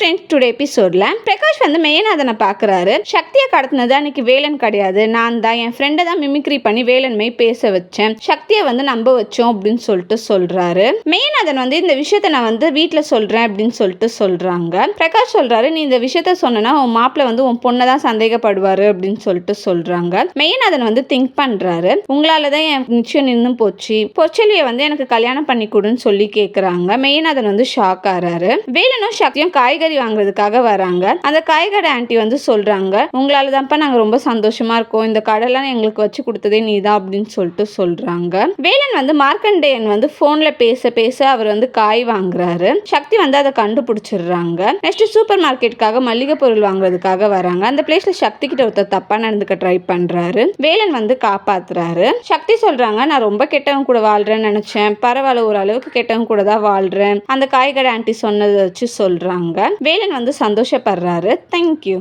Friends today எபிசோட்ல பிரகாஷ் வந்து மெய்யநாதனை பார்க்குறாரு. சக்தியை கடத்தினது அன்னைக்கு வேலன் கிடையாது. நான் தான் என் ஃப்ரெண்டை தான் மிமிக்ரி பண்ணி வேலன்மை பேச வச்சேன். சக்தியை வந்து நம்ப வச்சோம் அப்படின்னு சொல்லிட்டு சொல்றாரு. மெயினாதன் வந்து இந்த விஷயத்த நான் வந்து வீட்டில் சொல்கிறேன் அப்படின்னு சொல்லிட்டு சொல்கிறாங்க பிரகாஷ் சொல்கிறாரு நீ இந்த விஷயத்த சொன்னா உன் மாப்பிள்ள வந்து உன் பொண்ணை தான் சந்தேகப்படுவார் அப்படின்னு சொல்லிட்டு சொல்கிறாங்க மெயினாதன் வந்து திங்க் பண்ணுறாரு உங்களால தான் என் நிச்சயம் நின்று போச்சு. பொச்சலியை வந்து எனக்கு கல்யாணம் பண்ணி கொடுன்னு சொல்லி கேட்குறாங்க மெயினாதன் வந்து ஷாக் ஆகிறாரு வேலனும் சக்தியும் காய்கறி வாங்குறதுக்காக வராங்க. அந்த காய்கறி ஆண்டி வந்து சொல்றாங்க உங்களால தான்ப்பா நாங்க ரொம்ப சந்தோஷமா இருக்கோம். இந்த கடைலாம் எங்களுக்கு வச்சு கொடுத்ததே நீதான் அப்படின்னு சொல்லிட்டு சொல்றாங்க. வேலன் வந்து மார்க்கண்டேயன் வந்து போன்ல பேச பேச அவர் வந்து காய் வாங்குறாரு. சக்தி வந்து அதை கண்டுபிடிச்சிடுறாங்க. நெக்ஸ்ட் சூப்பர் மார்க்கெட்டுக்காக மளிகை பொருள் வாங்குறதுக்காக வராங்க. அந்த பிளேஸ்ல சக்தி கிட்ட ஒருத்தர் தப்பா நடந்துக்க ட்ரை பண்றாரு. வேலன் வந்து காப்பாத்துறாரு. சக்தி சொல்றாங்க நான் ரொம்ப கெட்டவங்க கூட வாழ்றேன்னு நினைச்சேன். பரவாயில்ல ஓரளவுக்கு கெட்டவங்க கூட தான் வாழ்றேன். அந்த காய்கடை ஆண்டி சொன்னதை வச்சு சொல்றாங்க. வேலன் வந்து சந்தோஷப்படுறாரு. தேங்க்யூ